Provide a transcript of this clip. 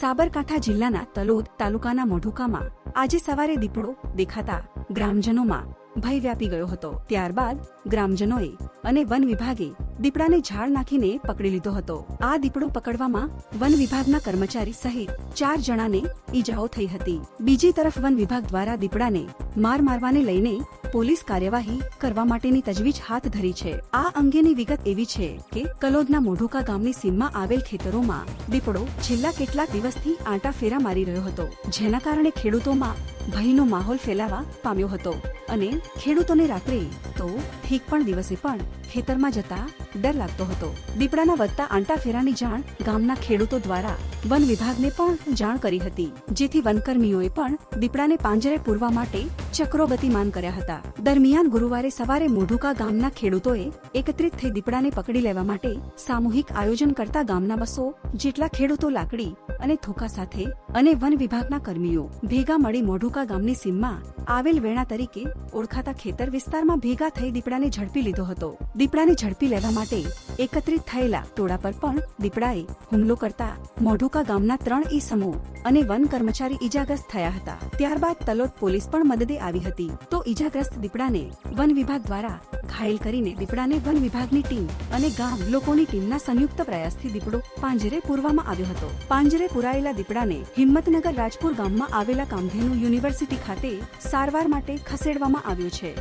સાબરકાંઠા જિલ્લાના તલોદ તાલુકાના મોઢુકામાં આજે સવારે દીપડો દેખાતા ગ્રામજનોમાં ભય વ્યાપી ગયો હતો. ત્યારબાદ ગ્રામજનોએ અને વન વિભાગે દીપડાને ઝાડ નાખીને પકડી લીધો હતો. આ દીપડો પકડવામાં વન વિભાગના કર્મચારી સહિત ચાર જણાને ઈજાઓ થઈ હતી. બીજી તરફ વન વિભાગ દ્વારા દીપડાને માર મારવાને લઈને પોલીસ કાર્યવાહી કરવા માટેની તજવીજ હાથ ધરી છે. આ અંગેની વિગત એવી છે કે કલોદના મોઢુકા ગામની સીમમાં આવેલ ખેતરોમાં દીપડો છેલ્લા કેટલાક દિવસથી આંટા ફેરા મારી રહ્યો હતો, જેના કારણે ખેડૂતોમાં ભયનો માહોલ ફેલાવા પામ્યો હતો. અને ખેડૂતોને રાત્રે તો ઠીક પણ દિવસે પણ ખેતરમાં જતા ડર લાગતો હતો. દીપડાના વધતા આંટા ફેરાની જાણ ગામના ખેડૂતો દ્વારા વન વિભાગને પણ જાણ કરી હતી, જેથી વનકર્મીઓએ પણ દીપડાને પાંજરે પૂરવા માટે ચક્રો ગતિમાન કર્યા હતા. દરમિયાન ગુરુવારે સવારે મોઢુકા ગામના ખેડૂતોએ એકત્રિત થઈ દીપડાને પકડી લેવા માટે સામૂહિક આયોજન કરતા ગામના બસો જેટલા ખેડૂતો લાકડી અને થોકા સાથે અને વન વિભાગના કર્મીઓ ભેગા મળી મોઢુકા ગામની સીમમાં આવેલ વેણા તરીકે ઓળખાતા ખેતર વિસ્તારમાં ભેગા થઈ દીપડાને ઝડપી લીધો હતો. દીપડાને ઝડપી લેવા માટે એકત્રિત થયેલા ટોળા પર પણ દીપડાએ હુમલો કરતા મોઢુકા ગામના ત્રણ ઈ સમૂહ અને વન કર્મચારી ઈજાગ્રસ્ત થયા હતા. ત્યારબાદ તલોદ પોલીસ પણ મદદે આવી હતી. તો ઈજાગ્રસ્ત દીપડાને વન વિભાગ દ્વારા ઘાયલ કરીને દીપડાને વન વિભાગની ટીમ અને ગામ લોકોની ટીમના સંયુક્ત પ્રયાસથી દીપડો પાંજરે પૂરવામાં આવ્યો હતો. પાંજરે પુરાયેલા દીપડાને હિંમતનગર રાજપુર ગામમાં આવેલા કામધેનુ યુનિવર્સિટી ખાતે સારવાર માટે ખસેડવામાં આવ્યો છે.